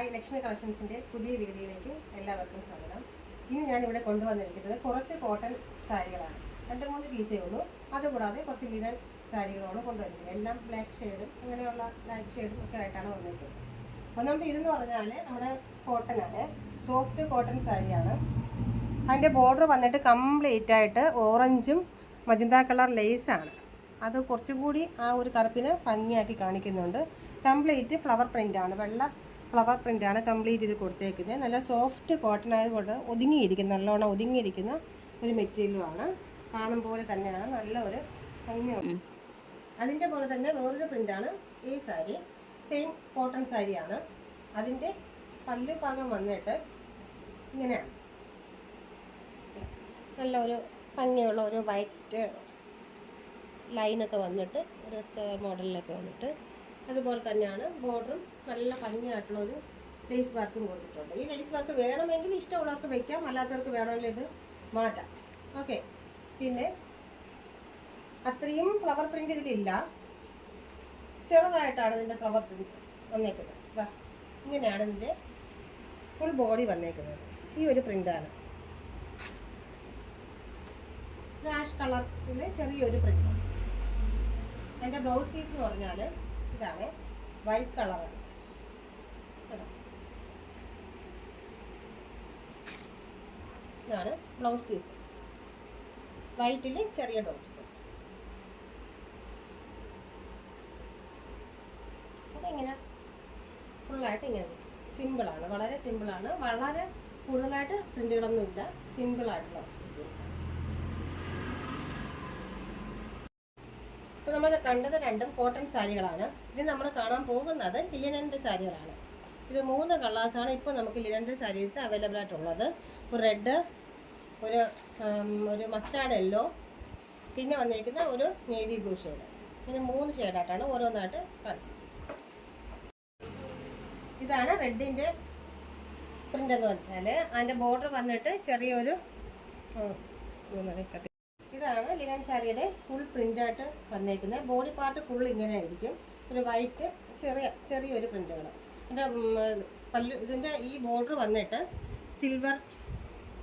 Hi Lakshmi കളക്ഷൻസിന്റെ പുതിയ വീഡിയോയിലേക്ക് എല്ലാവർക്കും സ്വാഗതം. ഇന്ന് ഞാൻ ഇവിടെ കൊണ്ടുവന്നിരിക്കുന്നത് കുറച്ച് കോട്ടൺ സാരികളാണ്. രണ്ട് മൂന്ന് പീസേ ഉള്ളൂ. അതുകൂടാതെ കുറച്ച് ലിനൻ സാരികളാണ് കൊണ്ടുവന്നിരിക്കുന്നത് എല്ലാം ബ്ലാക്ക് ഷെയ്ഡും അങ്ങനെയുള്ള ബ്ലാക്ക് ഷെയ്ഡും ഒക്കെ ആയിട്ടാണ് വന്നിരിക്കുന്നത്. ഒന്നാമത് ഇതെന്ന് പറഞ്ഞാൽ നമ്മുടെ കോട്ടൺ ആണ്. സോഫ്റ്റ് കോട്ടൺ സാരിയാണ്. അതിന്റെ ബോർഡർ വന്നിട്ട് കംപ്ലീറ്റ് ആയിട്ട് ഓറഞ്ചും മജന്ത കളർ ലേസാണ് അത് കുറച്ചുകൂടി ആ ഒരു കറുപ്പിന് ഭംഗിയാക്കി കാണിക്കുന്നുണ്ട്. കംപ്ലീറ്റ് ഫ്ലവർ പ്രിന്റാണ് വെള്ള ഫ്ലവർ പ്രിന്റാണ് കംപ്ലീറ്റ് ചെയ്ത് കൊടുത്തേക്കുന്നത്. നല്ല സോഫ്റ്റ് കോട്ടൺ ആയതുകൊണ്ട് ഒതുങ്ങിയിരിക്കുന്ന നല്ലോണം ഒതുങ്ങിയിരിക്കുന്ന ഒരു മെറ്റീരിയലുമാണ്. കാണും പോലെ തന്നെയാണ് നല്ല ഒരു ഭംഗിയാണ് അതിന്റെ പോലെ തന്നെ വേറൊരു പ്രിന്റാണ് ഈ സാരി. സെയിം കോട്ടൺ സാരിയാണ്. അതിന്റെ പല്ലു ഭാഗം വന്നിട്ട് ഇങ്ങനെയാണ് നല്ല ഒരു ഭംഗിയുള്ള ഒരു വൈറ്റ് ലൈനൊക്കെ വന്നിട്ട് ഒരു സ്ക്വയർ മോഡലിലൊക്കെ വന്നിട്ട് അതുപോലെ തന്നെയാണ് ബോർഡറും നല്ല ഭംഗിയായിട്ടുള്ള ഒരു ലേസ് വർക്കും കൊടുത്തിട്ടുണ്ട്. ഈ ലേസ് വർക്ക് വേണമെങ്കിൽ ഇഷ്ടമുള്ളവർക്ക് വെക്കാം അല്ലാത്തവർക്ക് വേണമെങ്കിൽ ഇത് മാറ്റാം. ഓക്കെ. പിന്നെ അത്രയും ഫ്ലവർ പ്രിന്റ് ഇതിലില്ല. ചെറുതായിട്ടാണ് ഇതിന്റെ ഫ്ലവർ പ്രിന്റ് വന്നേക്കുന്നത്. ഇങ്ങനെയാണ് ഇതിന്റെ ഫുൾ ബോഡി വന്നേക്കുന്നത്. ഈ ഒരു പ്രിന്റാണ് ആഷ് കളറിൽ ചെറിയൊരു പ്രിന്റ് എന്റെ ബ്ലൗസ് പീസ് എന്ന് പറഞ്ഞാൽ ഇതാണ് വൈറ്റ് കളറാണ്. ഇതാണ്. ബ്ലൗസ് പീസ് വൈറ്റിൽ ചെറിയ ഡോട്ട്സ് അതെങ്ങനെ? ഫുള്ളായിട്ട് ഇങ്ങനെ സിമ്പിളാണ് വളരെ സിമ്പിളാണ് വളരെ കൂടുതലായിട്ട് പ്രിന്റുകളൊന്നുമില്ല സിമ്പിളായിട്ടുള്ള ഡിസൈൻസാണ് ഇപ്പോൾ നമ്മൾ കണ്ടത് രണ്ടും കോട്ടൺ സാരികളാണ്. ഇനി നമ്മൾ കാണാൻ പോകുന്നത് ലിനന്റെ സാരികളാണ്. ഇത് മൂന്ന് കളേഴ്സാണ് ഇപ്പോൾ നമുക്ക് ലിനന്റെ സാരീസ് അവൈലബിൾ ആയിട്ടുള്ളത്. ഒരു റെഡ് ഒരു ഒരു മസ്റ്റാർഡ് യെല്ലോ പിന്നെ വന്നിരിക്കുന്ന ഒരു നേവി ബ്ലൂ ഷെയ്ഡ് ഇങ്ങനെ മൂന്ന് ഷെയ്ഡായിട്ടാണ് ഓരോന്നായിട്ട് കാണിച്ചത്. ഇതാണ് റെഡിന്റെ പ്രിന്റ് എന്ന് വെച്ചാൽ അതിന്റെ ബോർഡർ വന്നിട്ട് ചെറിയൊരു. ഇതാണ് ലിനൻ സാരിയുടെ ഫുൾ പ്രിന്റായിട്ട് വന്നേക്കുന്നത്. ബോഡി പാർട്ട് ഫുൾ ഇങ്ങനെ ആയിരിക്കും ഒരു വൈറ്റ് ചെറിയ ചെറിയൊരു പ്രിന്റുകൾ ഇതിന്റെ പല്ലു ഇതിന്റെ ഈ ബോർഡർ വന്നിട്ട് സിൽവർ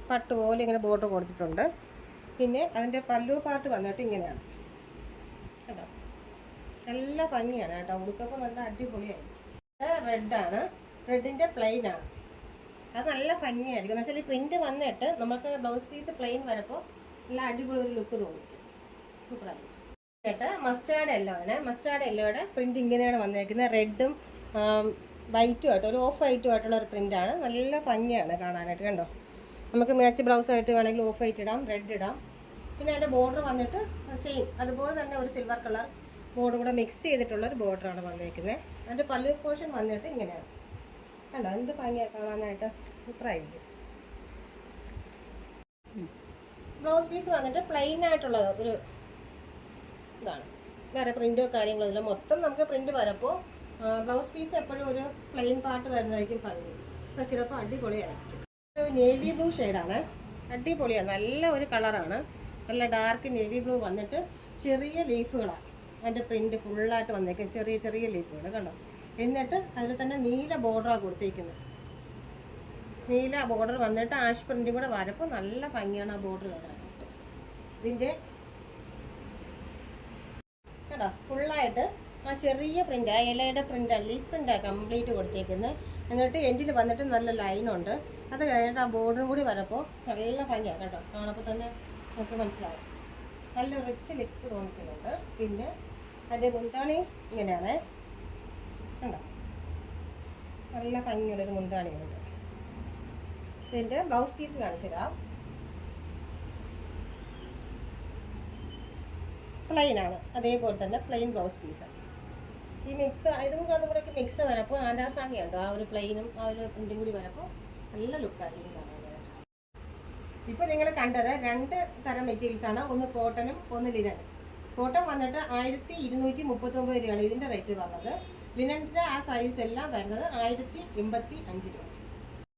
പട്ട് പോലെ ഇങ്ങനെ ബോർഡർ കൊടുത്തിട്ടുണ്ട്. പിന്നെ അതിന്റെ പല്ലു പാർട്ട് വന്നിട്ട് ഇങ്ങനെയാണ്. കേട്ടോ നല്ല ഭംഗിയാണ് കേട്ടോ. ഉടുക്കപ്പം നല്ല അടിപൊളിയായിരിക്കും. റെഡാണ് റെഡിന്റെ പ്ലെയിനാണ് അത് നല്ല ഭംഗിയായിരിക്കും. എന്നുവെച്ചാൽ ഈ പ്രിന്റ് വന്നിട്ട് നമുക്ക് ബ്ലൗസ് പീസ് പ്ലെയിൻ വരുമ്പോൾ നല്ല അടിപൊളി ഒരു ലുക്ക് തോന്നിക്കും. സൂപ്പറായിരിക്കും എന്നിട്ട് മസ്റ്റാർഡ് യെല്ലോ ആണ്. മസ്റ്റാർഡ് യെല്ലോയുടെ പ്രിന്റ് ഇങ്ങനെയാണ് വന്നേക്കുന്നത്. റെഡും വൈറ്റും ആയിട്ട് ഒരു ഓഫ് വൈറ്റും ആയിട്ടുള്ള ഒരു പ്രിന്റാണ് നല്ല ഭംഗിയാണ് കാണാനായിട്ട് കണ്ടോ? നമുക്ക് മാച്ച് ബ്ലൗസ് ആയിട്ട് വേണമെങ്കിൽ ഓഫ് വൈറ്റ് ഇടാം റെഡ് ഇടാം. പിന്നെ അതിന്റെ ബോർഡർ വന്നിട്ട് സെയിം അതുപോലെ തന്നെ ഒരു സിൽവർ കളർ ബോർഡർ കൂടെ മിക്സ് ചെയ്തിട്ടുള്ള ഒരു ബോർഡറാണ് വന്നേക്കുന്നത്. അതിന്റെ പല്ലു പോർഷൻ വന്നിട്ട് ഇങ്ങനെയാണ്. കണ്ടോ? എന്ത് ഭംഗിയാണ് കാണാനായിട്ട്. സൂപ്പറായിരിക്കും ബ്ലൗസ് പീസ് വന്നിട്ട് പ്ലെയിൻ ആയിട്ടുള്ളത് ഒരു ഇതാണ്. വേറെ പ്രിന്റോ കാര്യങ്ങളോ ഇല്ല മൊത്തം നമുക്ക് പ്രിന്റ് വരപ്പോൾ ബ്ലൗസ് പീസ് എപ്പോഴും ഒരു പ്ലെയിൻ പാർട്ട് വരുന്നതായിരിക്കും ഭംഗി ചിലപ്പോൾ അടിപൊളിയായിരിക്കും. നേവി ബ്ലൂ ഷെയ്ഡാണ് അടിപൊളിയാണ് നല്ല ഒരു കളറാണ് നല്ല ഡാർക്ക് നേവി ബ്ലൂ വന്നിട്ട് ചെറിയ ലീഫുകളാണ് അതിന്റെ പ്രിന്റ് ഫുള്ളായിട്ട് വന്നേക്കും. ചെറിയ ചെറിയ ലീഫുകൾ കണ്ടോ? എന്നിട്ട് അതിൽ തന്നെ നീല ബോർഡറാണ് കൊടുത്തേക്കുന്നത് നീല ബോർഡർ വന്നിട്ട് ആഷ് പ്രിന്റും കൂടെ വരപ്പോൾ നല്ല ഭംഗിയാണ് ആ ബോർഡർ കാണാനായിട്ട് ഇതിന്റെ കേട്ടോ ഫുള്ളായിട്ട് ആ ചെറിയ പ്രിന്റ് ആ ഇലയുടെ പ്രിന്റാണ് ലീഫ് പ്രിന്റാണ് കംപ്ലീറ്റ് കൊടുത്തേക്കുന്നത് എന്നിട്ട് എൻഡിൽ വന്നിട്ട് നല്ല ലൈനുണ്ട് അത് കഴിഞ്ഞിട്ട് ആ ബോർഡറും കൂടി വരപ്പോൾ നല്ല ഭംഗിയാണ് കേട്ടോ. കാണപ്പോൾ തന്നെ നമുക്ക് മനസ്സിലാവും. നല്ല റിച്ച് ലിപ്പ് തോന്നിക്കുന്നുണ്ട്. പിന്നെ അതിന്റെ മുന്താണി ഇങ്ങനെയാണ്. കണ്ടോ? നല്ല ഭംഗിയുള്ളൊരു മുന്താണിയുണ്ട്. ഇതിന്റെ ബ്ലൗസ് പീസ് കാണിച്ചുതരാം. പ്ലെയിൻ ആണ്. അതേപോലെ തന്നെ പ്ലെയിൻ ബ്ലൗസ് പീസ് ഈ മിക്സ് ഇതും കൂടെ അതും കൂടെ ഒക്കെ മിക്സ് വരപ്പോൾ അതിന്റെ ആ ഭംഗിയുണ്ടോ ആ ഒരു പ്ലെയിനും ആ ഒരു പ്രിന്റും കൂടി വരപ്പോൾ നല്ല ലുക്കായിരിക്കും കാണാനായിട്ട് ഇപ്പോൾ നിങ്ങൾ കണ്ടത് രണ്ട് തരം മെറ്റീരിയൽസ് ആണ്. ഒന്ന് കോട്ടനും ഒന്ന് ലിനനും കോട്ടൺ വന്നിട്ട് ആയിരത്തി ഇരുന്നൂറ്റി മുപ്പത്തൊമ്പത് രൂപയാണ് ഇതിന്റെ റേറ്റ് വന്നത്. ലിനൻസിന്റെ ആ സൈസ് എല്ലാം വരുന്നത് ആയിരത്തി എൺപത്തി അഞ്ച് രൂപ.